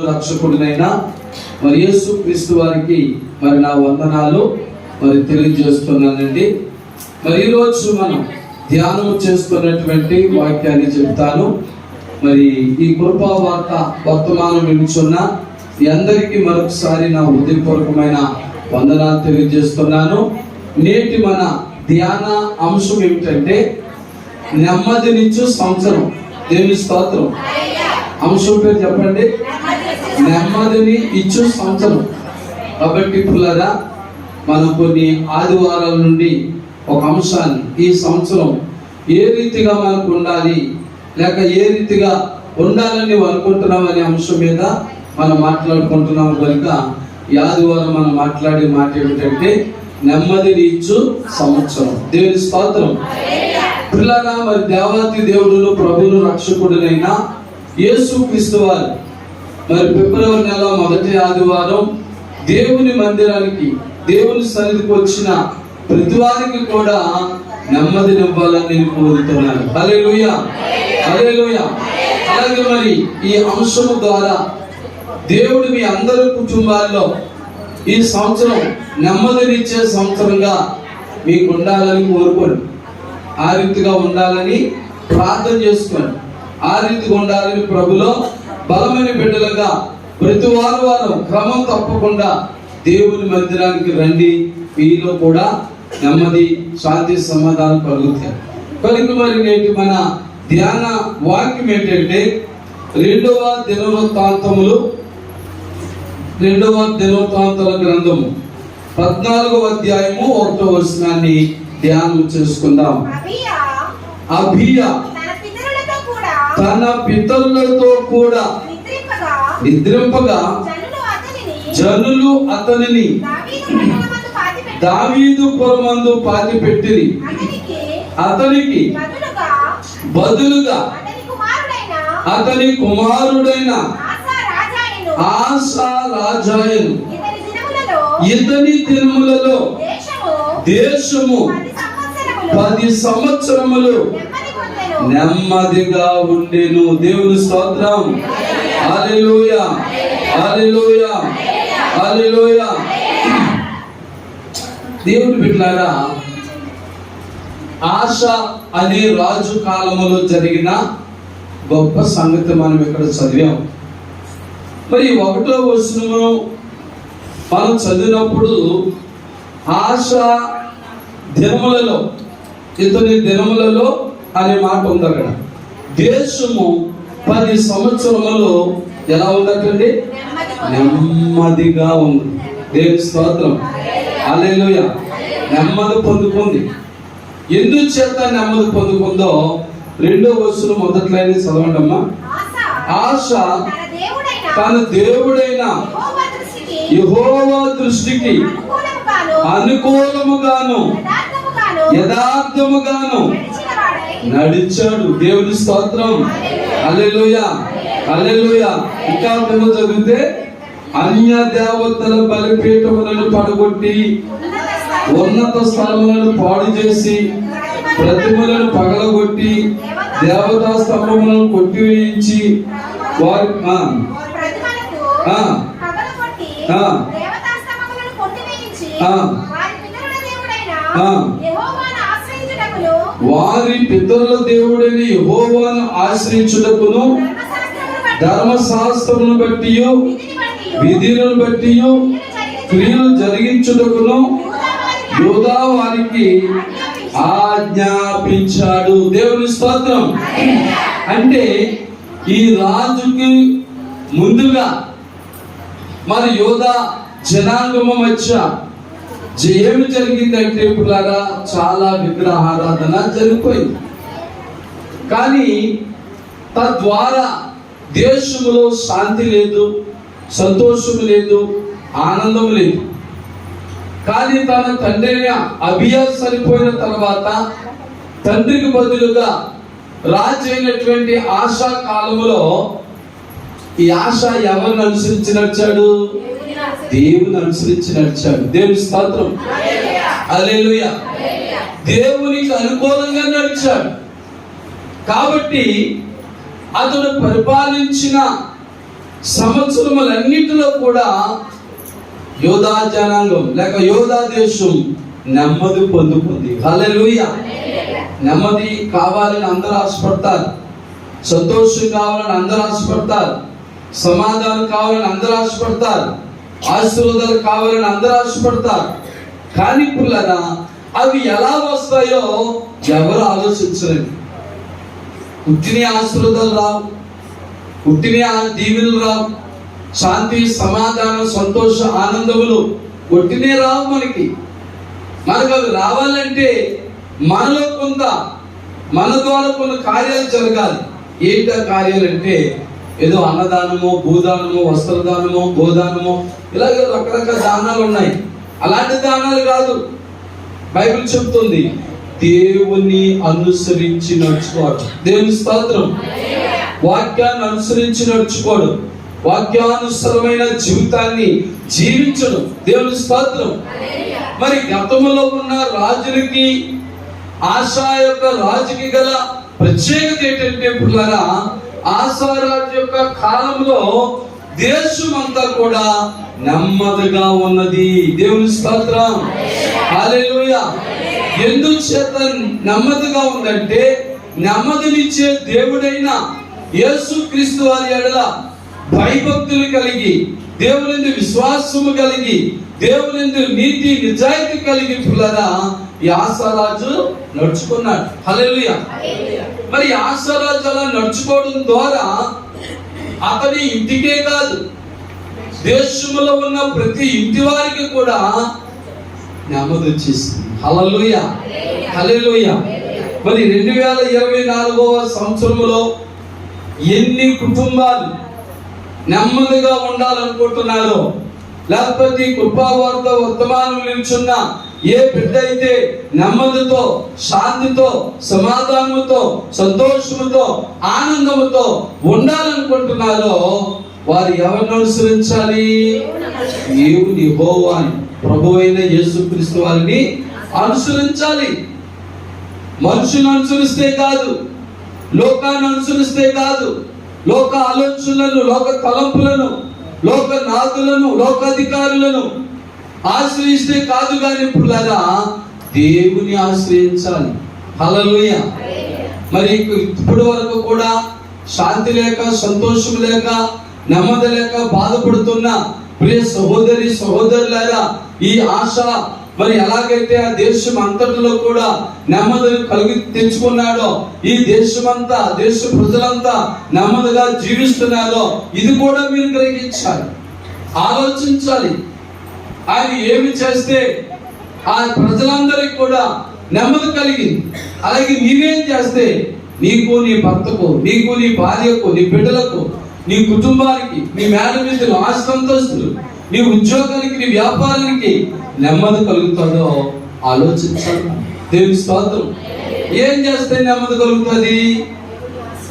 రక్షకుడినైనా. మరి యేసు క్రీస్తు వారికి మరి నా వందనాలు మరి తెలియజేస్తున్నానండి. మరి ఈరోజు మనం ధ్యానం చేస్తున్నటువంటి వాక్యాన్ని చెప్తాను. మరి ఈ కృపా వార్త వర్తమానం వినుచున్న మీ అందరికీ మరొకసారి నా ఉదయపూర్వకమైన వందనాలు తెలియజేస్తున్నాను. నేటి మన ధ్యాన అంశం ఏమిటంటే నెమ్మదినిచ్చు సంవత్సరం. దేవుని స్తోత్రం. అంశం పేరు చెప్పండి? నెమ్మదిని ఇచ్చు సంవత్సరం. కాబట్టి పిల్లరా మనం కొన్ని ఆదివారాల నుండి ఒక అంశాన్ని ఈ సంవత్సరం ఏ రీతిగా మనకు ఉండాలి లేక ఏ రీతిగా ఉండాలని అనుకుంటున్నాం అనే అంశం మీద మనం మాట్లాడుకుంటున్నాం కనుక ఈ ఆదివారం మనం మాట్లాడే మాట ఏమిటంటే నెమ్మదిని ఇచ్చు సంవత్సరం. దేవుని స్తోత్రం. పిల్లరా మరి దేవాతి దేవుడును ప్రభును రక్షకుడునైన యేసు క్రీస్తువారు మరి ఫిబ్రవరి నెల మొదటి ఆదివారం దేవుని మందిరానికి దేవుని సన్నిధికి వచ్చిన ప్రతి వారికి కూడా నెమ్మదినివ్వాలని నేను కోరుతున్నాను. అలే అలే అలాగే మరి ఈ అంశము ద్వారా దేవుడు మీ అందరి కుటుంబాల్లో ఈ సంవత్సరం నెమ్మదినిచ్చే సంవత్సరంగా మీకు ఉండాలని కోరుకోండి. ఆ రీతిగా ఉండాలని ప్రార్థన చేసుకోండి ఆ రీతిగా ఉండాలని ప్రభులో బలమైన బిడ్డలుగా ప్రతి వారం వారం క్రమం తప్పకుండా దేవుని మందిరానికి రండి. మీలో కూడా నెమ్మది శాంతి సమాధానం కలుగుతాయి. కనుక మరి నేటి మన ధ్యాన వాక్యం ఏంటంటే రెండవ దినవృత్తాంతములు రెండవ దినవృత్తాంతాల గ్రంథము. పద్నాలుగవ అధ్యాయము ఒకటో వచనాన్ని ధ్యానం చేసుకుందాం. అభియ తన పితరులతో కూడా నిద్రింపగా జనులు అతనిని దావీదు పురమందు పాతి పెట్టిరి అతనికి బదులుగా అతని కుమారుడైన ఆశా రాజాయను. ఇతని తిరుమలలో దేశము పది సంవత్సరములు పది సంవత్సరములు నెమ్మది పొందెను నెమ్మదిగా ఉండేను. దేవుని స్తోత్రం. హల్లెలూయ. హల్లెలూయ. హల్లెలూయ. దేవుని బిడ్డలారా ఆశ అనే రాజు కాలంలో జరిగిన గొప్ప సంగతి మనం ఇక్కడ చదివాం. మరి ఒకటో వచనము మనం చదివినప్పుడు ఆశ దినములలో ఇతని దినములలో అనే మాట ఉంది అక్కడ. దేశము పది సంవత్సరములు ఎలా ఉందటండి? నెమ్మదిగా ఉంది. దేవుని స్తోత్రం. అలెలుయ నెమ్మది పొందుకుంది. ఎందుచేత నెమ్మది పొందుకుందో రెండో వస్తువు మొదట్లైన చదవండి అమ్మా ఆశ తన దేవుడైన యహోవా దృష్టికి అనుకూలముగాను యథార్థముగాను నడిచాడు. దేవుని స్తోత్రం. అల్లెలుయ అల్లెలుయ ఇంకా మేము చదివితే అన్య దేవతల బలిపీఠములను పడగొట్టి ఉన్నత ఉన్నత స్థలములు స్థలములను పాడు చేసి ప్రతిమలను పగలగొట్టి దేవతా స్తంభములను కొట్టివేయించి వారి ఆ, ఆ. ఆ. దేవతా స్తంభములను కొట్టివేయించి ఆ. వారి పితరుల దేవుడని యహోవాను ఆశ్రయించుటకును ధర్మశాస్త్రమును బట్టి విధులను బట్టి క్రియలు జరిగించుటకును యోధా వారికి ఆజ్ఞాపించాడు. దేవుని స్తోత్రం. అంటే ఈ రాజుకి ముందుగా మరి యోధ జనాంగము మధ్య ఏమి జరిగిందంటే పిల్లరా చాలా విగ్రహారాధన జరిగిపోయింది. కానీ తద్వారా దేశంలో శాంతి లేదు సంతోషం లేదు ఆనందం లేదు. కానీ తన తండ్రి అభియా సరిపోయిన తర్వాత తండ్రికి బదులుగా రాజైనటువంటి ఆశా కాలంలో ఈ ఆశ ఎవరిని అనుసరించి నడిచాడు? దేవుని అనుసరించి నడిచాడు. దేవుని స్తోత్రం. అలెలుయ దేవునికి అనుకూలంగా నడిచాడు. కాబట్టి అతడు పరిపాలించిన సంవత్సరములన్నిటిలో కూడా యోధా జనాంగం లేక యోధా దేశం నెమ్మది పొందుకుంది. హలెలుయ నెమ్మది కావాలని అందరూ ఆశపడతారు. సంతోషం కావాలని అందరూ ఆశపడతారు. సమాధానం కావాలని అందరూ ఆశపడతారు. ఆశీర్వాదాలు కావాలని అందరూ ఆశపడతారు. కానీ పుల్లరా అవి ఎలా వస్తాయో ఎవరు ఆలోచించలేదు పుట్టిన ఆశీర్వాదాలు రావు. పుట్టిన దీవెనలు రావు. శాంతి సమాధానం సంతోష ఆనందములు పుట్టినే రావు మనకి. మనకు అవి రావాలంటే మనలో కొంత మన ద్వారా కొన్ని కార్యాలు జరగాలి. ఏంటి ఆ కార్యాలంటే ఏదో అన్నదానమో భూదానము వస్త్రదానము గోదానమో ఇలాగే రకరకాల దానాలు ఉన్నాయి. అలాంటి దానాలు కాదు. బైబిల్ చెప్తుంది దేవుని అనుసరించి నడుచుకోవడం దేవుని స్తోత్రం. వాక్యాన్ని అనుసరించి నడుచుకోవడం వాక్యానుసరమైన జీవితాన్ని జీవించడం. దేవుని స్తోత్రం. మరి గతంలో ఉన్న రాజులకి ఆశా యొక్క రాజుకి గల ప్రత్యేకత ఏంటంటే ఇప్పుడు ఆశారాజు యొక్క కాలంలో దేశం అంతా కూడా నెమ్మదిగా ఉన్నది. దేవుని స్తోత్రం. హల్లెలూయా. ఎందుకు చేత నెమ్మదిగా ఉందంటే నెమ్మదినిచ్చే దేవుడైన యేసు క్రీస్తు వారి ఎడల భయభక్తులు కలిగి దేవుని విశ్వాసము కలిగి దేవుని నీతి నిజాయితీ కలిగి పిల్లరా ఈ ఆశారాజు నడుచుకున్నాడు. హల్లెలూయా. మరి ఆశారాజు అలా నడుచుకోవడం ద్వారా అతని ఇంటికే కాదు దేశంలో ఉన్న ప్రతి ఇంటి వారికి కూడా నెమ్మది వచ్చేసింది. హల్లెలూయ. హల్లెలూయ. మరి రెండు వేల ఇరవై నాలుగవ సంవత్సరంలో ఎన్ని కుటుంబాలు నెమ్మదిగా ఉండాలనుకుంటున్నారో లేకపోతే ఈ కృపావార్త వర్తమానం నిల్చున్న ఏ బిడ్డ అయితే నెమ్మదితో శాంతితో సమాధానముతో సంతోషముతో ఆనందముతో ఉండాలనుకుంటున్నారో వారు ఎవరిని అనుసరించాలి? దేవుని హోవాని ప్రభు అయిన యేసుక్రీస్తు వారిని అనుసరించాలి. మనుషులను అనుసరిస్తే కాదు లోకాన్ని అనుసరిస్తే కాదు లోక ఆలోచనలను లోక తలంపులను లోక నాథులను లోకాధికారులను ఆశ్రయిస్తే కాదు కానీ ఇప్పుడులాగా దేవుని ఆశ్రయించాలి. హలలుయ మరి ఇప్పటి వరకు కూడా శాంతి లేక సంతోషం లేక నెమ్మది లేక బాధపడుతున్న ప్రియ సహోదరి సహోదరులారా ఈ ఆశ మరి ఎలాగైతే ఆ దేశం అంతటిలో కూడా నెమ్మదిని కలిగి తెచ్చుకున్నాడో ఈ దేశమంతా దేశ ప్రజలంతా నెమ్మదిగా జీవిస్తున్నారో ఇది కూడా మీరు గ్రహించాలి. ఆలోచించాలి. ఆయన ఏమి చేస్తే ఆ ప్రజలందరికీ కూడా నెమ్మది కలిగింది. అలాగే నీవేం చేస్తే నీకు నీ భర్తకు నీకు నీ భార్యకు నీ బిడ్డలకు నీ కుటుంబానికి నీ మేడ మీద మేడమిత్రులు సంతోషులు నీ ఉద్యోగానికి నీ వ్యాపారానికి నెమ్మది కలుగుతుందో ఆలోచించాలి. దేవుని స్తోత్రం. ఏం చేస్తే నెమ్మది కలుగుతుంది?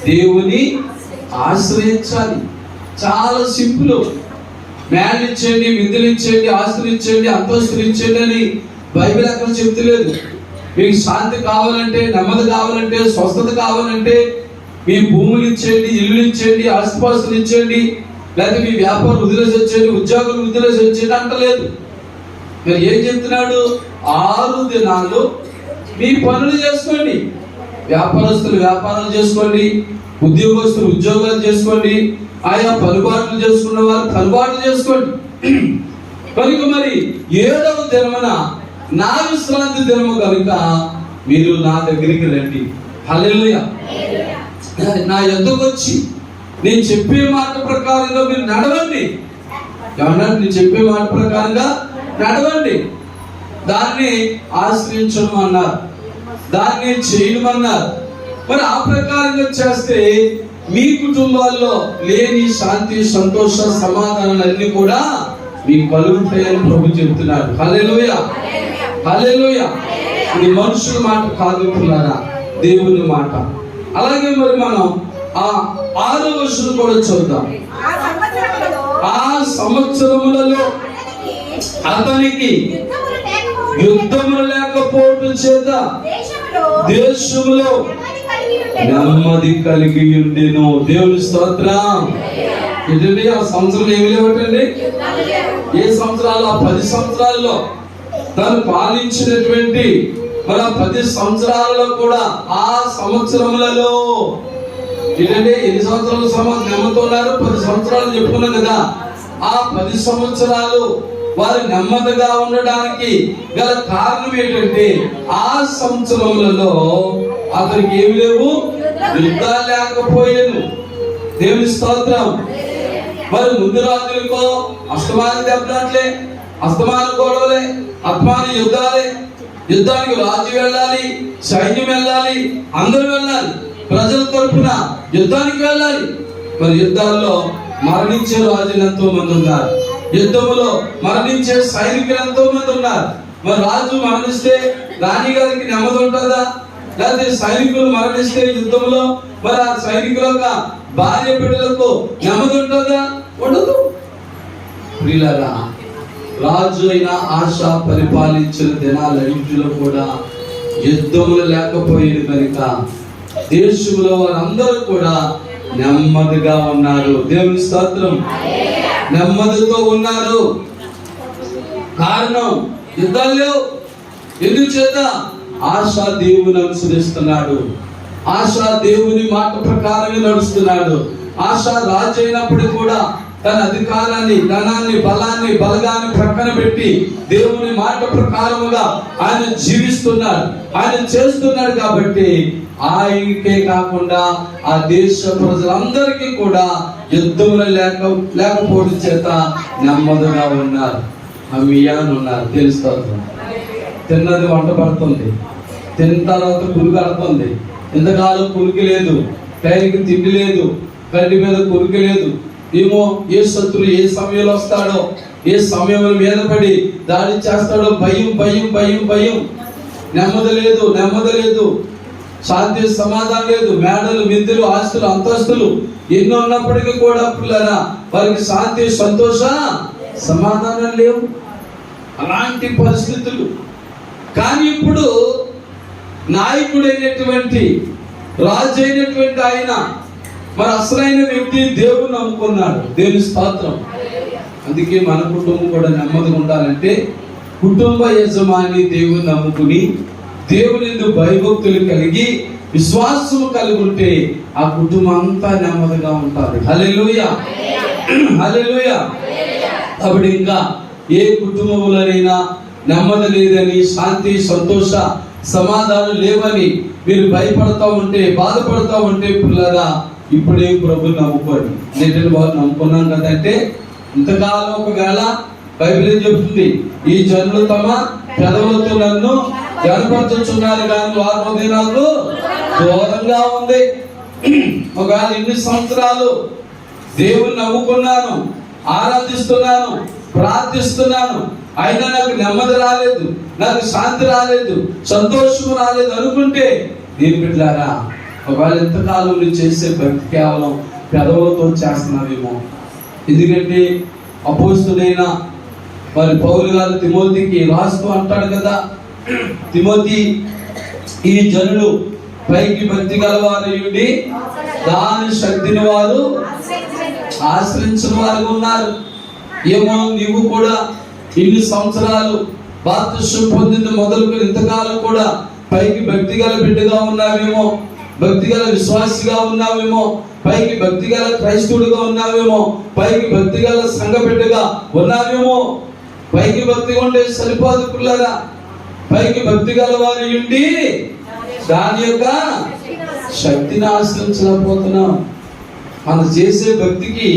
దేవుని ఆశ్రయించాలి. చాలా సింపుల్. మ్యాన్ ఇచ్చేయండి విద్యలు ఇచ్చేయండి ఆస్తులు ఇచ్చేయండి ఇచ్చేయండి అని బైబిల్ అక్కడ చెప్తలేదు. మీకు శాంతి కావాలంటే నెమ్మది కావాలంటే స్వస్థత కావాలంటే మీ భూములు ఇచ్చేయండి ఇల్లు ఇచ్చేయండి ఆస్తిపాస్తులు ఇచ్చేయండి లేకపోతే మీ వ్యాపారం వదిలేసి వచ్చేయండి ఉద్యోగులు వదిలేసి వచ్చేయండి అంటలేదు. మరి ఏం చెప్తున్నాడు? ఆరు దినాలు మీ పనులు చేసుకోండి. వ్యాపారస్తులు వ్యాపారాలు చేసుకోండి. ఉద్యోగస్తులు ఉద్యోగాలు చేసుకోండి. ఆయా పలుబాట్లు చేసుకున్న వారు పలుబాట్లు చేసుకోండి. కనుక మరి ఏడవ దినమున నా విశ్రాంతి దినము కనుక మీరు నా దగ్గరికి రండి. హల్లెలూయా. నా ఎందుకు వచ్చి? నేను చెప్పే మాట ప్రకారంగా మీరు నడవండి. ఏమన్నా నేను చెప్పే మాట ప్రకారంగా నడవండి. దాన్ని ఆశ్రయించడం అన్నారు. దాన్ని చేయమన్నారు. మరి ఆ ప్రకారంగా చేస్తే మీ కుటుంబాల్లో లేని శాంతి సంతోష సమాధానాలు అన్ని కూడా మీకు కలుగుతాయని ప్రభు చెప్తున్నారు హల్లెలూయా. హల్లెలూయా. ఇది మనుషుల మాట కాదు దేవుని మాట. అలాగే మరి మనం ఆ ఆరో వర్షం కూడా చూద్దాం. సంవత్సరములలో ఆ సంవత్సరములలో అతనికి యుద్ధములు లేకపోవటం చేత దేశములో నెమ్మది కలిగి ఉండెను. దేవుని స్తోత్రం. ఏంటండి? ఆ సంవత్సరం ఏమి లేవటండి? ఏ సంవత్సరాలు? ఆ పది సంవత్సరాల్లో తను పాలించినటువంటి మన పది సంవత్సరాలలో కూడా ఆ సంవత్సరములలో ఏంటంటే ఎన్ని సంవత్సరాలు సమాజం నెమ్మతున్నారు పది సంవత్సరాలు చెప్పుకున్నాం కదా. ఆ పది సంవత్సరాలు వారు నెమ్మదిగా ఉండడానికి గల కారణం ఏంటంటే ఆ సంవత్సరములలో అతనికి ఏమి లేవు? యుద్ధాలు లేకపోయాను. దేవుని స్తోత్రం. మరి ముందు రాత్రులకో అస్తమాన దెబ్బలాట్లే అస్తమాన గొడవలే అత్మాని యుద్ధాలే. యుద్ధానికి రాజు వెళ్ళాలి సైన్యం వెళ్ళాలి అందరూ వెళ్ళాలి. ప్రజల తరఫున యుద్ధానికి వెళ్ళాలి. మరి యుద్ధాల్లో మరణించే రాజులు ఎంతో మంది ఉన్నారు. యుద్ధములో మరణించే సైనికులు ఎంతో మంది ఉన్నారు. మరి రాజు మరణిస్తే రాణి గారికి నెమ్మది ఉంటుందా? లేకపోతే సైనికులు మరణిస్తే యుద్ధంలో మరి ఆ సైనికుల యొక్క భార్య బిడ్డలకు నెమ్మది ఉంటుందా? ఉండదు. ప్రియులరా రాజు అయిన ఆశ పరిపాలించిన దినాలన్నింటిలో కూడా యుద్ధములు లేకపోయింది కనుక దేశంలో వారందరూ కూడా నెమ్మదిగా ఉన్నారు. దేవుని స్తోత్రం. నెమ్మదితో ఉన్నారు. కారణం యుద్ధాలు లేవు ఎందుకు చేత? ఆశా దేవుని అనుసరిస్తున్నాడు. ఆశా దేవుని మాట ప్రకారమే నడుస్తున్నాడు. ఆశ రాజు అయినప్పుడు కూడా తన అధికారాన్ని ధనాన్ని బలాన్ని బలగాన్ని ప్రక్కన పెట్టి దేవుని మాట ప్రకారముగా ఆయన జీవిస్తున్నాడు. ఆయన చేస్తున్నాడు కాబట్టి ఆయనకే కాకుండా ఆ దేశ ప్రజలందరికీ కూడా యుద్ధములు లేక లేకపోవడం చేత నెమ్మదిగా ఉన్నారు. అమ్మియాన్ ఉన్నారు. తెలుస్తుంది తిన్నది వంట పడుతుంది. తిన్న తర్వాత పురుగు అడుతుంది ఇంతకాలం పురుగు లేదు టైంకి తిండి లేదు. గడ్డి మీద పురుగు లేదు ఏమో ఏ శత్రువు ఏ సమయంలో వస్తాడో ఏ సమయంలో మీద పడి దాడి చేస్తాడో భయం భయం భయం భయం. నెమ్మది లేదు నెమ్మది లేదు. శాంతి సమాధానం లేదు. మేడలు మిద్దులు ఆస్తులు అంతస్తులు ఎన్నో ఉన్నప్పటికీ కూడా పిల్లరా వారికి శాంతి సంతోష సమాధానం లేవు. అలాంటి పరిస్థితులు. కానీ ఇప్పుడు నాయకుడైనటువంటి రాజు అయినటువంటి ఆయన మరి అసలైన వ్యక్తి దేవుని నమ్ముకున్నాడు. దేవుని స్తోత్రం. అందుకే మన కుటుంబం కూడా నెమ్మదిగా ఉండాలంటే కుటుంబ యజమాని దేవుని నమ్ముకుని దేవుని భయభక్తులు కలిగి విశ్వాసం కలిగి ఉంటే ఆ కుటుంబం అంతా నెమ్మదిగా ఉంటారు. హలెలుయ హలెలుయ కాబట్టి ఇంకా ఏ కుటుంబంలోనైనా నెమ్మది లేదని శాంతి సంతోష సమాధానం లేవని మీరు భయపడతా ఉంటే బాధపడతా ఉంటే పిల్లరా ఇప్పుడే ప్రభు నమ్ముకోండి. నేను బాబు నమ్ముకున్నాను కదంటే ఇంతకాలం ఒకవేళ బైబిల్ ఏం చెప్తుంది? ఈ జనులు తమ పెదవులతో నన్ను జనపరచున్నారు కానీ వారి హృదయం నాకు దూరంగా ఉంది. ఒకవేళ ఎన్ని సంవత్సరాలు దేవుని నమ్ముకున్నాను ఆరాధిస్తున్నాను ప్రార్థిస్తున్నాను అయినా నాకు నెమ్మది రాలేదు నాకు శాంతి రాలేదు సంతోషం రాలేదు అనుకుంటే నేను బిడ్డారా? ఒకవేళ ఇంతకాలం నువ్వు చేసే భక్తి కేవలం పెదవులతో చేస్తున్నావేమో. ఎందుకంటే అపోస్తుడైన మరి పౌలు గారు తిమోతికి రాస్తూ అంటాడు కదా తిమోతి ఈ జనులు పైకి భక్తి గలవారయుండి దాని శక్తిని వారు ఆశ్రయించిన వారు ఉన్నారు. ఏమో నీవు కూడా ఇన్ని సంవత్సరాలు బాప్తిష్టం పొందిన మొదలుకొని ఇంతకాలం కూడా పైకి భక్తి గల బిడ్డగా ఉన్నావేమో. భక్తి గల విశ్వాసిగా ఉన్నావేమో పైకి భక్తిగల క్రైస్తవుడిగా ఉన్నావేమో పైకి భక్తిగల సంఘ బిడ్డగా ఉన్నావేమో పైకి భక్తి ఉంటే సరిపోదు పిల్లగా పైకి భక్తి గల వారి ఉండి దాని యొక్క శక్తిని ఆశ్రయించలేకపోతున్నాం. మనం చేసే భక్తికి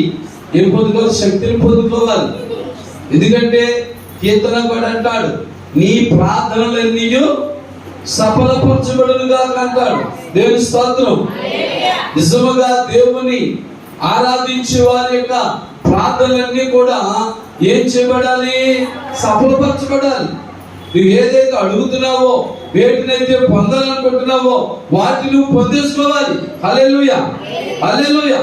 ఏం పొందుకోవాలి శక్తిని పొందుకోవాలి. ఎందుకంటే కీర్తన కూడా అంటాడు నీ ప్రార్థనలన్నీ సఫలపరచబడునుగా అంటాడు దేవుని స్తోత్రం. నిజముగా దేవుని ఆరాధించే వారి యొక్క ప్రార్థనలన్నీ కూడా ఏం చేయబడాలి? సఫలపరచబడాలి. నువ్వు ఏదైతే అడుగుతున్నావో వేటినైతే పొందాలనుకుంటున్నావో వాటిని నువ్వు పొందేసుకోవాలి. హల్లెలూయా. హల్లెలూయా.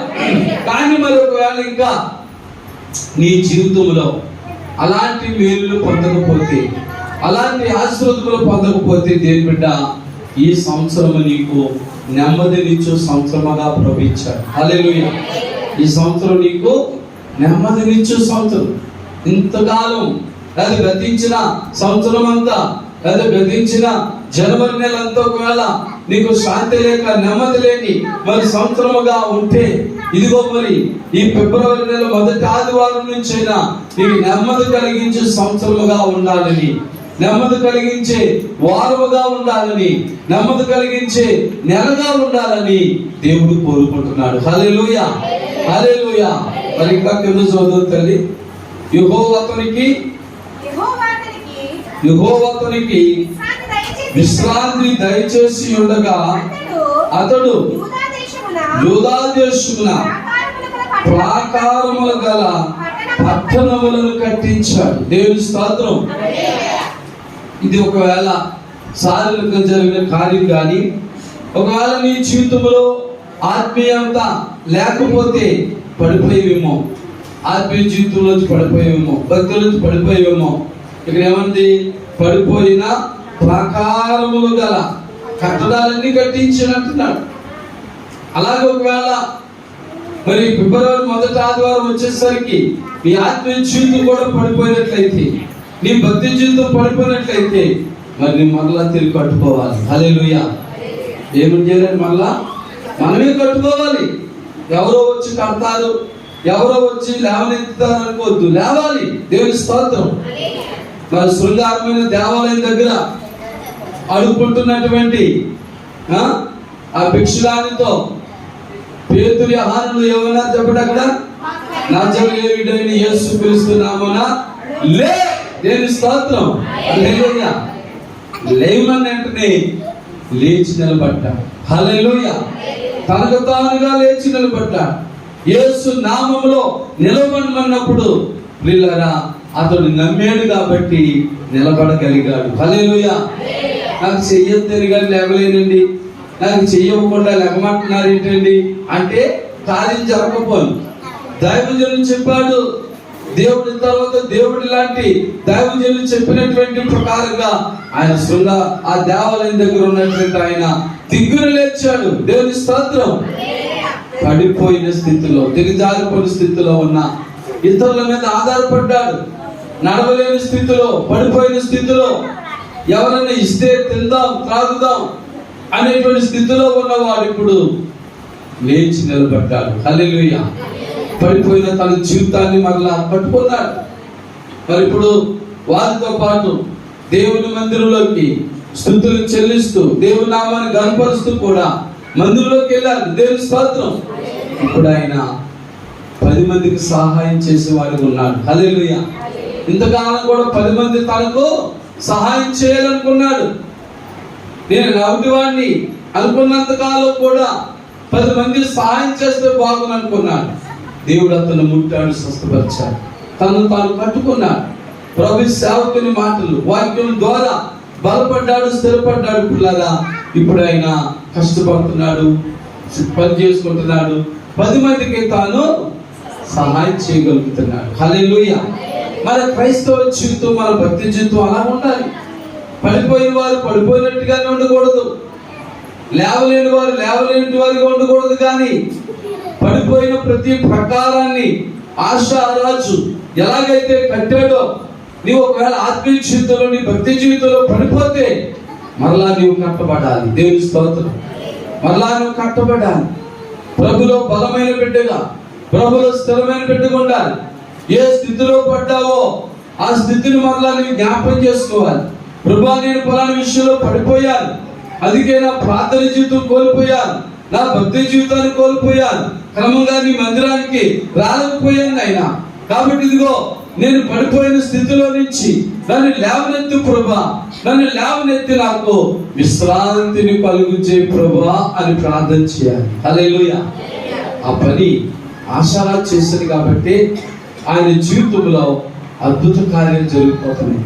కానీ మరి ఒకవేళ ఇంకా నీ జీవితంలో అలాంటి మేలు పొందకపోతే అలాంటి ఆశీర్వదములు పొందకపోతే దేని బిడ్డ ఈ సంవత్సరం నీకు నెమ్మదినిచ్చు సంవత్సరముగా ప్రవహించాడు అలెలు ఈ సంవత్సరం నీకు నెమ్మదినిచ్చు సంవత్సరం. ఇంతకాలం అది గతించిన సంవత్సరం అంతా అది గతించిన జనవరి నెల అంతా ఒకవేళ నీకు శాంతి లేక నెమ్మది లేని మరి సంవత్సరముగా ఉంటే ఇదిగో మరి ఈ ఫిబ్రవరి నెల మొదటి ఆదివారం నుంచైనా నీకు నెమ్మది కలిగించే సంవత్సరముగా ఉండాలని నెమ్మది కలిగించే వారముగా ఉండాలని నెమ్మది కలిగించే నెలగా ఉండాలని దేవుడు కోరుకుంటున్నాడు. హల్లెలూయ! హల్లెలూయ! మరి ఇంకా కింద చదువు తల్లి. యుహోవతునికి యుహోవతునికి విశ్రాంతి దయచేసి ఉండగా అతడు అతడు యూదా దేశమున యూదా దేశమున ప్రాకారములు గల పట్టణములను కట్టించాడు. దేవుని స్తోత్రం. ఇది ఒకవేళ శారీరకంగా జరిగిన కార్యం కానీ ఒకవేళ నీ జీవితంలో ఆత్మీయత లేకపోతే పడిపోయేవేమో ఆత్మీయ జీవితంలోంచి పడిపోయేమో భక్తుల నుంచి పడిపోయేవేమో ఇక్కడ ఏమంది? పడిపోయిన ప్రాకారములు గల కట్టడాలన్నీ కట్టించినట్టున్నాడు అలాగే ఒకవేళ మరి ఫిబ్రవరి మొదటి ఆదివారం వచ్చేసరికి మీ ఆత్మీయ జీవితం కూడా పడిపోయినట్లయితే నీ భక్తి జీవితం పడిపోయినట్లయితే మరి నీ మరలా తిరిగి కట్టుకోవాలి. అదే లుయ ఏమని చేయాలి మరలా మనమే కట్టుకోవాలి. ఎవరో వచ్చి కడతారు ఎవరో వచ్చి లేవనెత్తుతారు అనుకోవద్దు. లేవాలి. దేవుని స్తోత్రం. మరి శృంగారమైన దేవాలయం దగ్గర అడుగుకుంటున్నటువంటి ఆ, ఆ భిక్షురానితో పేతురి ఆహారంలో ఏమన్నా చెప్పండి అక్కడ? నజరేయుడైన యేసు క్రీస్తునామన లే నేను స్తోత్రం. హల్లెలూయా. లేవని వెంటనే లేచి నిలబడ్డా. హల్లెలూయా. తనకు తానుగా లేచి నిలబడ్డా. యేసు నామములో నిలబడమన్నప్పుడు పిల్లరా అతడు నమ్మాడు కాబట్టి నిలబడగలిగాడు. హల్లెలూయా. నాకు చెయ్యొద్దని కానీ లేవలేనండి. నాకు చెయ్యకుండా లెగమంటున్నారు ఏంటండి అంటే కార్యం జరగకపోను. దైవజనం చెప్పాడు దేవుడి తర్వాత దేవుడి లాంటి దైవజనులు చెప్పినటువంటి ప్రకారంగా ఆయన శృంగ ఆ దేవాలయం దగ్గర ఉన్నటువంటి ఆయన దిగ్గున లేచాడు. దేవుని స్తోత్రం. పడిపోయిన స్థితిలో దిగజారిపోయిన స్థితిలో ఉన్న ఇతరుల మీద ఆధారపడ్డాడు. నడవలేని స్థితిలో పడిపోయిన స్థితిలో ఎవరైనా ఇస్తే తిందాం త్రాగుదాం అనేటువంటి స్థితిలో ఉన్నవాడు ఇప్పుడు లేచి నిలబడ్డాడు. హల్లెలూయ. పడిపోయిన తన జీవితాన్ని మరలా పట్టుకున్నాడు. మరి ఇప్పుడు వారితో పాటు దేవుని మందిరంలోకి స్థుతులు చెల్లిస్తూ దేవుని నామాన్ని గనపరుస్తూ కూడా మందిరంలోకి వెళ్ళారు. దేవుని స్తోత్రం. ఇప్పుడు ఆయన పది మందికి సహాయం చేసేవాడు ఉన్నాడు. హల్లెలూయ. ఇంతకాలం కూడా పది మంది తనకు సహాయం చేయాలనుకున్నాడు. నేను నవ్వుటివాడిని అనుకున్నంత కాలం కూడా పది మంది సహాయం చేస్తే బాగుంది దేవుడు అతను ముట్టాడు స్వస్థపరిచాడు. తను తాను కట్టుకున్నాడు ప్రభు సేవకుని మాటలు వాక్యం ద్వారా బలపడ్డాడు స్థిరపడ్డాడు పిల్లగా ఇప్పుడు ఆయన కష్టపడుతున్నాడు పని చేసుకుంటున్నాడు. పది మందికి తాను సహాయం చేయగలుగుతున్నాడు. హల్లెలూయా. మన క్రైస్తవ జీవితం మన భక్తి జీవితం అలా ఉండాలి. పడిపోయిన వారు పడిపోయినట్టుగానే ఉండకూడదు. లేవలేని వారు లేవలేని వారిగా ఉండకూడదు కానీ పడిపోయిన ప్రతి ప్రకారాన్ని ఆశారాజు ఎలాగైతే కట్టాడో నీవు ఒకవేళ ఆత్మీయ జీవితంలో నీ భక్తి జీవితంలో పడిపోతే మరలా నీవు కట్టబడాలి. దేవుని స్తోత్రం. మరలా నువ్వు కట్టబడాలి. ప్రభులో బలమైన బిడ్డగా ప్రభులో స్థిరమైన బిడ్డగా ఉండాలి. ఏ స్థితిలో పడ్డావో ఆ స్థితిని మరలా నీవు జ్ఞాపకం చేసుకోవాలి. ప్రభా నేను ఫలానా విషయంలో పడిపోయాను. అందుకే నా ప్రార్థన జీవితం కోల్పోయాను. నా భక్తి జీవితాన్ని కోల్పోయాను. క్రమంగా నీ మందిరానికి రాలేకపోయాను ఆయన కాబట్టి ఇదిగో నేను పడిపోయిన స్థితిలో నుంచి నన్ను లేవనెత్తు ప్రభా. నన్ను లేవనెత్తి నాకు విశ్రాంతిని కలుగుచే ప్రభా అని ప్రార్థన చేయాలి. అలెలుయ ఆ పని ఆశారా చేసింది కాబట్టి ఆయన జీవితంలో అద్భుత కార్యం జరిగిపోతున్నాయి.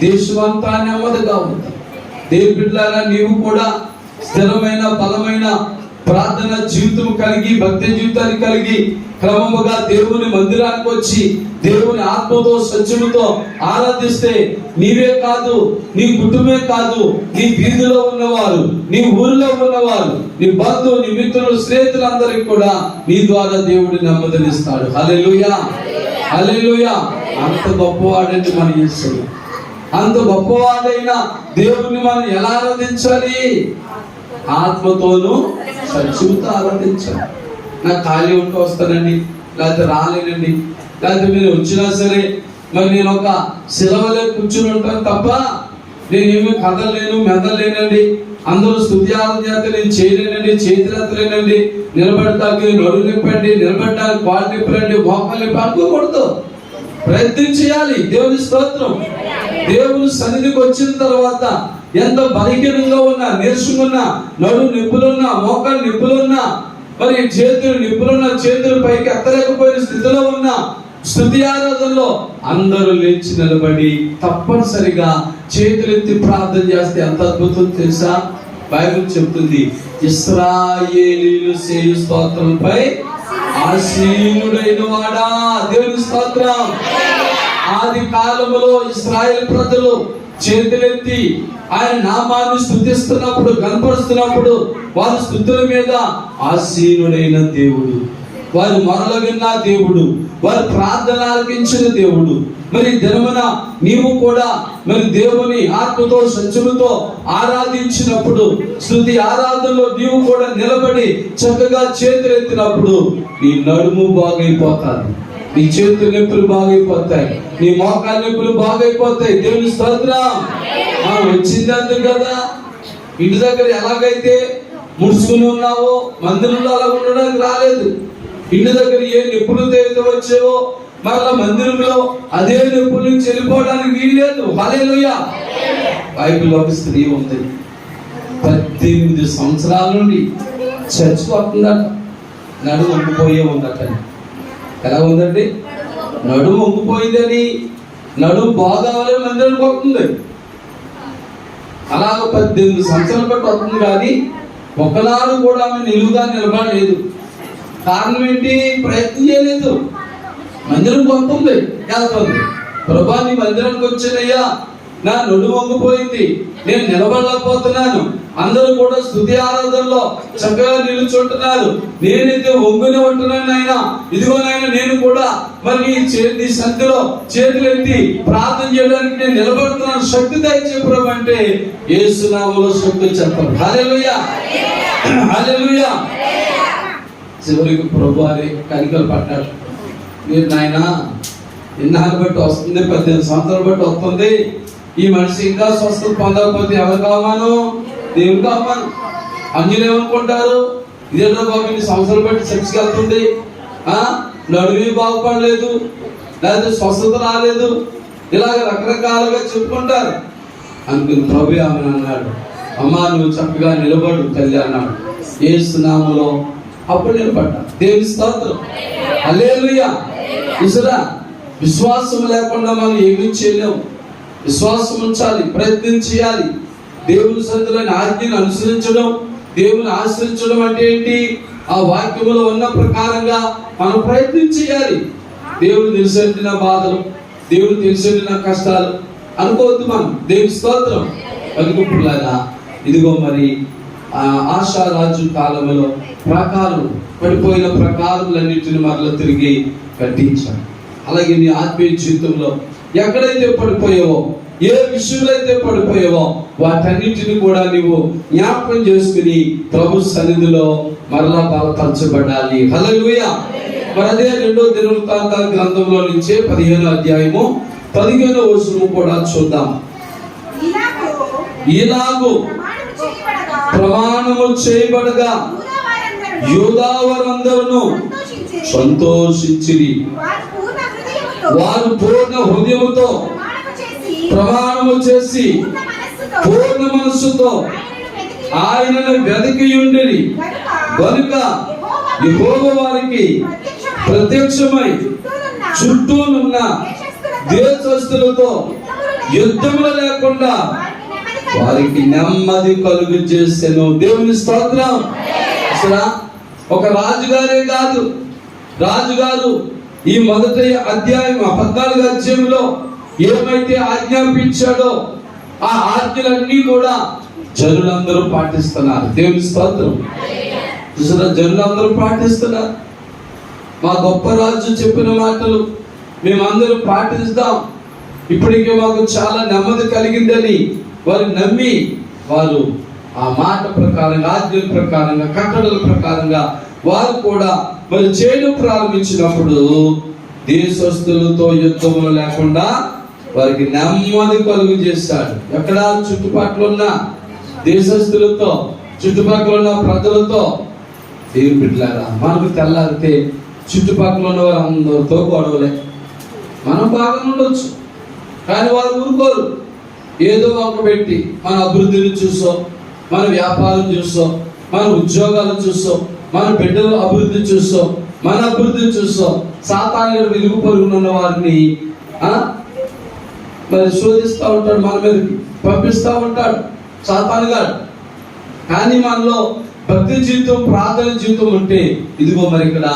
దేశమంతా నెమ్మదిగా ఉంది. దేవుడిలారా నీవు కూడా స్థిరమైన బలమైన ప్రార్థన జీవితం కలిగి భక్తి జీవితాన్ని కలిగి క్రమముగా దేవుని మందిరానికి వచ్చి దేవుని ఆత్మతో సత్యముతో ఆరాధిస్తే నీవే కాదు నీ కుటుంబమే కాదు నీ వీధిలో ఉన్నవారు నీ ఊరిలో ఉన్నవారు నీ బంధువు నీ మిత్రులు స్నేహితులందరికీ కూడా నీ ద్వారా దేవుడు నెమ్మదినిస్తాడు. హలెలుయా హలెలుయా అంత గొప్పవాడండి మన యేసు. అంత గొప్పవాడైన దేవుణ్ణి మనం ఎలా ఆరాధించాలి? ఆత్మతోనూ సత్యముతో ఆరాధించాలి నాకు ఖాళీ ఉంటూ వస్తానండి లేకపోతే రాలేనండి లేకపోతే మీరు వచ్చినా సరే మరి నేను ఒక సెలవులే కూర్చుని ఉంటాను తప్ప నేనేమి కదలేను మెదలేనండి అందరూ స్థుతి ఆరాధ్యత నేను చేయలేనండి చేతులెత్తలేనండి. నిలబడటానికి నడు నింపండి నిలబడటానికి వాళ్ళు నింపండి మోకాలు నింపి అనుకోకూడదు ప్రయత్నం చేయాలి. దేవుని స్తోత్రం. దేవుని సన్నిధికి వచ్చిన తర్వాత ఎంత బలహీనంగా ఉన్నా నీరసంగా నడు నిప్పులున్నా మోకాలు నిప్పులున్నా మరి చేతులు నిప్పులున్న చేతులు పైకి ఎత్తలేకపోయిన స్థితిలో ఉన్న స్థుతి ఆరాధనలో అందరూ లేచి నిలబడి తప్పనిసరిగా చేతులెత్తి ప్రార్థన చేస్తే ఎంత అద్భుతం తెలుసా? బైబిల్ చెప్తుంది ఇస్రాయేలీలు చేయు స్తోత్రంపై ఆశీనుడైన వాడా దేవుని స్తోత్రం. ఆది కాలములో ఇస్రాయేల్ ప్రజలు చేతులెత్తి ఆయన నామాన్ని స్థుతిస్తున్నప్పుడు కనపరుస్తున్నప్పుడు వారి స్థుతుల మీద ఆసీనుడైన దేవుడు వారు మరల విన్న దేవుడు వారి ప్రార్థన ఆలకించిన దేవుడు. మరి దినమున నీవు కూడా మరి దేవుని ఆత్మతో సంచులతో ఆరాధించినప్పుడు స్థుతి ఆరాధనలో నీవు కూడా నిలబడి చక్కగా చేతులెత్తినప్పుడు నీ నడుము బాగైపోతాది. నీ చేతుల నొప్పులు బాగైపోతాయి. నీ మోకాల నొప్పులు బాగైపోతాయి. దేవుని స్తోత్రం. ఆ, వచ్చింది అందుకు కదా. ఇంటి దగ్గర ఎలాగైతే ముడుచుకుని ఉన్నావో మందిరంలో అలా ఉండడానికి రాలేదు. ఇంటి దగ్గర ఏ నొప్పులతో అయితే వచ్చావో మరలా మందిరంలో అదే నొప్పుల నుంచి వెళ్ళిపోవడానికి వీల్లేదు. హల్లెలూయా. బైబిల్లో ఒక స్త్రీ ఉంది. పద్దెనిమిది సంవత్సరాల నుండి చర్చ్ వస్తుందట నడుము వంగిపోయే ఉందట. ఎలా ఉందండి? నడుము ఉంగిపోయిందని నడుము బాగాలని మందిరానికి వస్తుంది. అలాగ పద్దెనిమిది సంవత్సరాలు బట్టి వస్తుంది కానీ ఒకనాడు కూడా ఆమె నిలువుగా నిలబడలేదు. కారణం ఏంటి? ప్రయత్నం చేయలేదు. మందిరం కొంతుంది వెళ్తుంది. ప్రభా నీ మందిరానికి వచ్చానయ్యా. నా నడు వంగిపోయింది. నేను నిలబడలేకపోతున్నాను. అందరూ కూడా స్థుతి ఆరాధనలో చక్కగా నిలుచుంటున్నారు. నేనైతే వంగుని ఉంటున్నాను నాయన. ఇదిగో నాయన నేను కూడా మరి నీ నీ సంధిలో చేతులు ఎత్తి ప్రార్థన చేయడానికి నేను నిలబడుతున్నాను. శక్తి దయచేపురం అంటే ఏసునామలో శక్తి చెప్పరు హల్లెలూయా. హల్లెలూయా. చివరికి ప్రభు అని కనికలు పట్టాడు మీరు నాయన ఇన్నాళ్ళు బట్టి వస్తుంది పద్దెనిమిది సంవత్సరాలు బట్టి వస్తుంది. ఈ మనిషి ఇంకా స్వస్థత పొందకపోతే ఎవరు కావాను దేవుడు కావాను అన్యులు ఏమనుకుంటారు? ఇదేదో బాబు ఇన్ని సంవత్సరాలు బట్టి చర్చికి వెళ్తుంది నడువి బాగుపడలేదు లేకపోతే స్వస్థత రాలేదు. ఇలాగ రకరకాలుగా చెప్పుకుంటారు. అందుకని ప్రభు ఆమె అన్నాడు? అమ్మా నువ్వు చక్కగా నిలబడు తల్లి అన్నాడు. ఏసునామలో అప్పుడు నిలబడ్డా దేవి స్తోత్రం. అల్లేలుయ్యా ఇసురా విశ్వాసం లేకుండా మనం ఏమీ చేయలేము. విశ్వాసం ఉంచాలి ప్రయత్నం చేయాలి. దేవుని సందులోని ఆజ్ఞను అనుసరించడం దేవుని ఆశ్రయించడం అంటే ఏంటి? ఆ వాక్యములో ఉన్న ప్రకారంగా మనం ప్రయత్నం చేయాలి. దేవుడు తెలిసేటి నా బాధలు దేవుడు తెలిసేటి నా కష్టాలు అనుకోవద్దు మనం. దేవుని స్తోత్రం. పలుకుపులాగా ఇదిగో మరి ఆశారాజు కాలంలో ప్రకారం పడిపోయిన ప్రకారములన్నింటిని మరల తిరిగి కట్టించాడు. అలాగే నీ ఆత్మీయ జీవితంలో ఎక్కడైతే పడిపోయావో ఏ విషయంలో అయితే పడిపోయావో వాటన్నిటిని కూడా నీవు జ్ఞాపకం చేసుకుని ప్రభు సన్నిధిలో మరలా బలపరచబడాలి. హల్లెలూయా. మరి అదే రెండో దినవృత్తాంత గ్రంథంలో నుంచే పదిహేను అధ్యాయము పదిహేను వచనము కూడా చూద్దాం. ఇలాగూ ప్రమాణము చేయబడగా యూదావరందరూ సంతోషించిరి. వారు పూర్ణ హృదయముతో ప్రమాణము చేసి పూర్ణ మనస్సుతో ఆయనను వెతికి గనుక కనుక యెహోవా వారికి ప్రత్యక్షమై చుట్టూనున్న దేశస్తులతో యుద్ధములు లేకుండా వారికి నెమ్మది కలుగు. చేసెను. దేవుని స్తోత్రం. చూసారా ఒక రాజుగారే కాదు. రాజుగారు ఈ మొదటి అధ్యాయం పద్నాలుగు అధ్యాయంలో ఏమైతే ఆజ్ఞాపించాడో ఆ ఆజ్ఞలన్నీ కూడా జనులందరూ పాటిస్తున్నారు. దేవుని స్తోత్రం. చూసారా? జనులందరూ పాటిస్తున్నారు. మా గొప్ప రాజు చెప్పిన మాటలు మేమందరూ పాటిస్తాం. ఇప్పటికే మాకు చాలా నెమ్మది కలిగిందని వారు నమ్మి వారు ఆ మాట ప్రకారంగా ఆజ్ఞల ప్రకారంగా కట్టడల ప్రకారంగా వారు కూడా మరి చేయడం ప్రారంభించినప్పుడు దేశస్తులతో యుద్ధములు లేకుండా వారికి నెమ్మది కలుగు చేస్తాడు. ఎక్కడ? చుట్టుపక్కల ఉన్న దేశస్తులతో చుట్టుపక్కల ఉన్న ప్రజలతో. దేవుని బిడ్డలారా మనకు తెల్లారితే చుట్టుపక్కల ఉన్న వారందరితో గొడవలే. మనం బాగా ఉండొచ్చు. కానీ వారు ఊరుకోరు. ఏదో ఒక పెట్టి మన అభివృద్ధిని చూసో మన వ్యాపారం చూసో మన ఉద్యోగాలు చూసో మన బిడ్డల అభివృద్ధి చూస్తాం మన అభివృద్ధి చూస్తాం. సాతాను వెలుగు పరుగునున్న వారిని మరి శోధిస్తూ ఉంటాడు మన మీదకి పంపిస్తూ ఉంటాడు సాతాను గారు కానీ మనలో భక్తి జీవితం ప్రార్థన జీవితం ఉంటే ఇదిగో మరి ఇక్కడ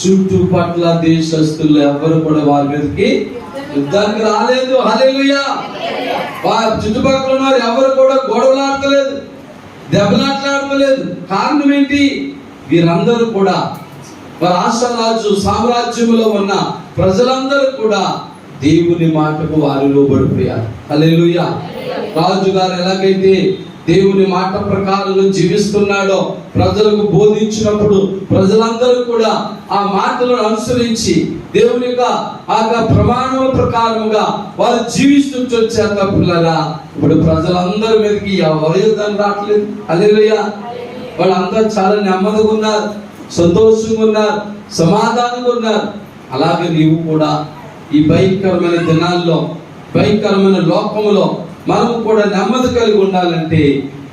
చుట్టుపట్ల దేశస్తులు ఎవరు కూడా వారి మీదకి యుద్ధానికి రాలేదు. హల్లెలూయా. వారి చుట్టుపక్కల ఉన్నారు ఎవరు కూడా గొడవలాడతలేదు దెబ్బలాట్లాడతలేదు. కారణం ఏంటి? వీరందరూ కూడా రాష్ట్రరాజు సామ్రాజ్యంలో ఉన్న ప్రజలందరూ కూడా దేవుని మాటకు వారు లోబడిపోయారు హల్లెలూయా. రాజు గారు ఎలాగైతే దేవుని మాట ప్రకారం జీవిస్తున్నాడో ప్రజలకు బోధించినప్పుడు ప్రజలందరూ కూడా ఆ మాటలను అనుసరించి దేవుని యొక్క ఆ ప్రమాణం ప్రకారంగా వారు జీవిస్తుంటూ వచ్చారు. పిల్లరా ఇప్పుడు ప్రజలందరి మీదకి ఎవరు యుద్ధం రావట్లేదు? అలేలుయ్యా వాళ్ళందరూ చాలా నెమ్మదిగా ఉన్నారు సంతోషంగా ఉన్నారు సమాధానంగా ఉన్నారు. అలాగే నీవు కూడా ఈ భయంకరమైన దినాల్లో భయంకరమైన లోకములో మనం కూడా నెమ్మది కలిగి ఉండాలంటే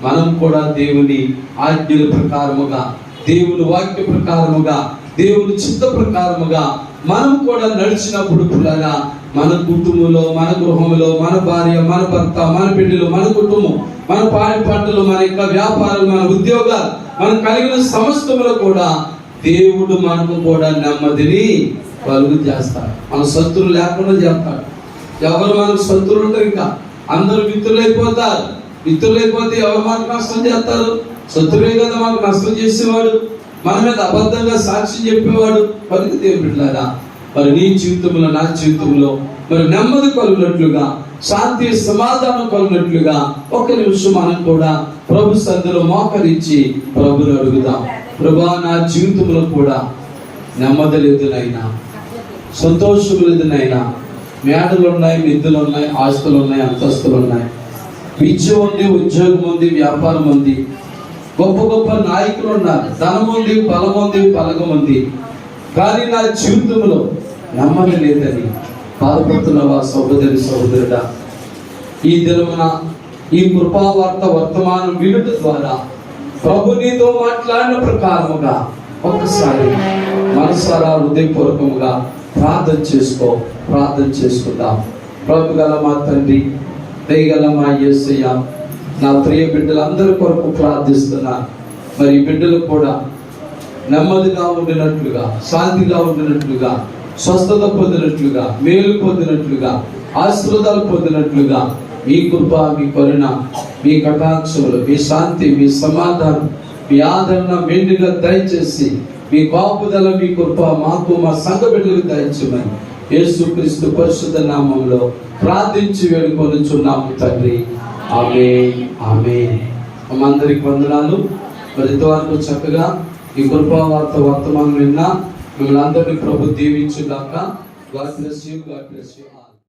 మనం కూడా దేవుని ఆజ్ఞల ప్రకారముగా దేవుని వాక్య ప్రకారముగా దేవుని చిత్త ప్రకారముగా మనం కూడా నడిచినప్పుడు పిల్లగా మన కుటుంబంలో మన గృహంలో మన భార్య మన భర్త మన బిడ్డలు మన కుటుంబం మన పాడి పంటలు మన యొక్క వ్యాపారాలు మన ఉద్యోగాలు మనం కలిగిన సమస్తములో కూడా దేవుడు మనకు కూడా నెమ్మదిని కలుగు చేస్తాడు. మన శత్రులు లేకుండా చేస్తాడు. ఎవరు మనకు శత్రులు ఉంటారు ఇంకా? అందరూ మిత్రులైపోతారు మిత్రులైపోతే ఎవరు మనకు నష్టం చేస్తారు? శత్రువే కదా మనకు నష్టం చేసేవాడు. మన మీద అబద్ధంగా సాక్ష్యం చెప్పేవాడు. పలికి దేవుడు మరి నీ జీవితంలో నా జీవితంలో మరి నెమ్మది కలుగునట్లుగా శాంతి సమాధానం కలుగునట్లుగా ఒక నిమిషం మనం కూడా ప్రభు సందులో మోకరించి ప్రభుని అడుగుదాం. ప్రభా నా జీవితంలో కూడా నెమ్మది లేదునైనా సంతోషం లేదునైనా మేడలు ఉన్నాయి నిధులు ఉన్నాయి ఆస్తులు ఉన్నాయి అంతస్తులు ఉన్నాయి. విద్య ఉంది ఉద్యోగం ఉంది వ్యాపారం ఉంది. గొప్ప గొప్ప నాయకులు ఉన్నారు. ధనం ఉంది బలం ఉంది బలగం ఉంది. కానీ నా జీవితంలో నెమ్మది లేదని బాధపడుతున్నవా సహోదరి సహోదరుడా ఈ దినమున ఈ కృపావార్త వర్తమానం వినుట ద్వారా ప్రభు నీతో మాట్లాడిన ప్రకారముగా ఒక్కసారి మనసారా హృదయపూర్వకముగా ప్రార్థన చేసుకో ప్రార్థన చేసుకుందాం. ప్రభు గల మా తండ్రి దయగల మా యేసయ్య నా ప్రియ బిడ్డలందరి కొరకు ప్రార్థిస్తున్నాను మరి బిడ్డలు కూడా నెమ్మదిగా ఉండినట్లుగా శాంతిగా ఉండినట్లుగా స్వస్థత పొందినట్లుగా మేలు పొందినట్లుగా ఆశీర్వాదాలు పొందినట్లుగా మీ కృప మీ కరుణ మీ కటాక్షములు మీ శాంతి మీ సమాధానం మీ ఆదరణ మెండుగా దయచేసి మీ కాపుదల మీ కృప మాకు మా సంఘ బిడ్డలకు దయచమని యేసుక్రీస్తు పరిశుద్ధ నామంలో ప్రార్థించి వేడుకొనుచున్నాము తండ్రి. ఆమె ఆమె అందరికి వందనాలు. మరి ఇంతవరకు చక్కగా ఈ కృపా వార్త వర్తమానం విన్నా మిమ్మల్ని అందరినీ ప్రభు దీవించుగాక. God bless you god bless you